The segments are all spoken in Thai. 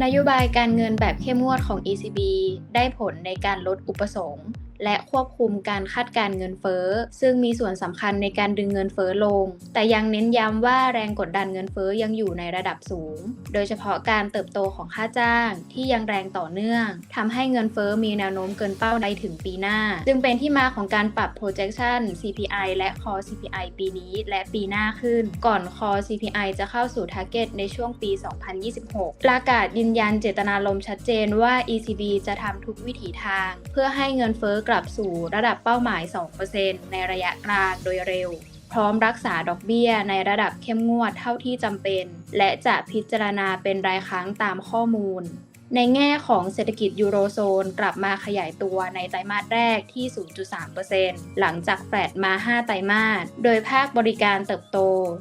นโยบายการเงินแบบเข้มงวดของ ECB ได้ผลในการลดอุปสงค์ และควบคุมการคาดการเงินเฟ้อ ซึ่งมีส่วนสำคัญในการดึงเงินเฟ้อลง แต่ยังเน้นย้ำว่าแรงกดดันเงินเฟ้อยังอยู่ในระดับสูง โดยเฉพาะการเติบโตของค่าจ้างที่ยังแรงต่อเนื่องทำให้เงินเฟ้อมีแนวโน้มเกินเป้าในถึงปีหน้า จึงเป็นที่มาของการปรับ projection CPI และ core CPI ปีนี้และปีหน้าขึ้น ก่อน core CPI จะเข้าสู่ target ในช่วงปี 2026 ประกาศยืนยันเจตนารมณ์ชัดเจนว่า ECB จะทำทุกวิถีทาง เพื่อให้เงินเฟ้อกลับสู่ระดับเป้าหมาย 2%ในระยะกลางโดยเร็ว พร้อมรักษาดอกเบี้ยในระดับเข้มงวดเท่าที่จำเป็น และจะพิจารณาเป็นรายครั้งตามข้อมูลในแง่ของเศรษฐกิจยูโรโซนกลับมาขยายตัวในไตรมาสแรกที่ 0.3%หลังจากแฟลตมา 5 ไตรมาส โดยภาคบริการเติบโต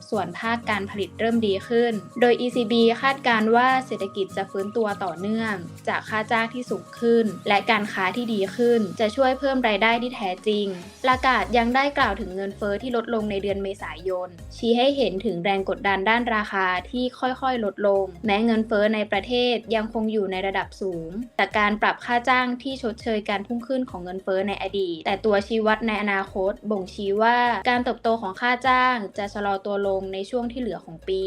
ส่วนภาคการผลิตเริ่มดีขึ้น โดย ECB คาดการณ์ว่าเศรษฐกิจจะฟื้นตัวต่อเนื่อง จากค่าจ้างที่สูงขึ้น และการค้าที่ดีขึ้น จะช่วยเพิ่มรายได้ที่แท้จริง ประกาศยังได้กล่าวถึงเงินเฟอ้อที่ลดลงในเดือนเมษายน ชี้ให้เห็นถึงแรงกดดันด้านราคาที่ค่อยๆ ลดลง แม้เงินเฟอ้อในประเทศยังคงอยู่ในระดับสูง แต่การปรับค่าจ้างที่ชดเชยการพุ่งขึ้นของเงินเฟอ้อในอดีต แต่ตัวชี้วัดในอนาคต บ่งชี้ว่าการเติบโตของค่าจ้างจะชะลอตัวลงในช่วงที่เหลือของปี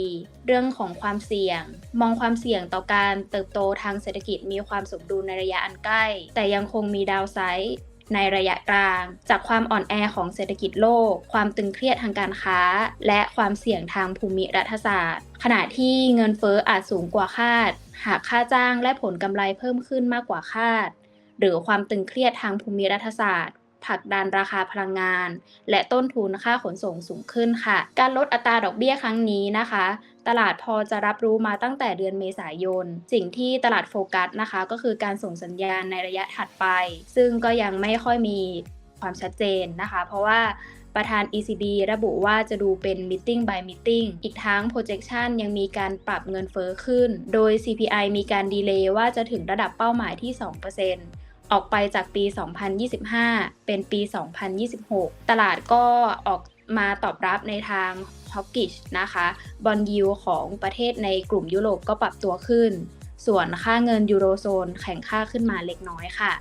เรื่องของความเสี่ยง มองความเสี่ยงต่อการเติบโตทางเศรษฐกิจมีความสมดุลในระยะอันใกล้ แต่ยังคงมีดาวไซด์ในระยะกลาง จากความอ่อนแอของเศรษฐกิจโลก ความตึงเครียดทางการค้า และความเสี่ยงทางภูมิรัฐศาสตร์ ขณะที่เงินเฟ้ออาจสูงกว่าคาด หากค่าจ้างและผลกำไรเพิ่มขึ้นมากกว่าคาด หรือความตึงเครียดทางภูมิรัฐศาสตร์ ผลักดันราคาพลังงาน และต้นทุนค่าขนส่งสูงขึ้นค่ะ การลดอัตราดอกเบี้ยครั้งนี้นะคะ ตลาดพอจะรับรู้มาตั้งแต่เดือนเมษายน สิ่งที่ตลาดโฟกัสนะคะ ก็คือการส่งสัญญาณในระยะถัดไป ซึ่งก็ยังไม่ค่อยมีความชัดเจนนะคะ เพราะว่าประธาน ECB ระบุว่าจะดูเป็น meeting by meeting อีกทั้ง projection ยังมีการปรับเงินเฟ้อขึ้น โดย CPI มีการดีเลย์ว่าจะถึงระดับเป้าหมายที่ 2% ออกไปจากปี 2025 เป็นปี 2026 ตลาดก็ออกมาตอบรับในทางฮอกกิชนะคะบอลยิวของประเทศในกลุ่มยุโรปก็ปรับตัวขึ้น ส่วนค่าเงินยูโรโซนแข่งค่าขึ้นมาเล็กน้อยค่ะ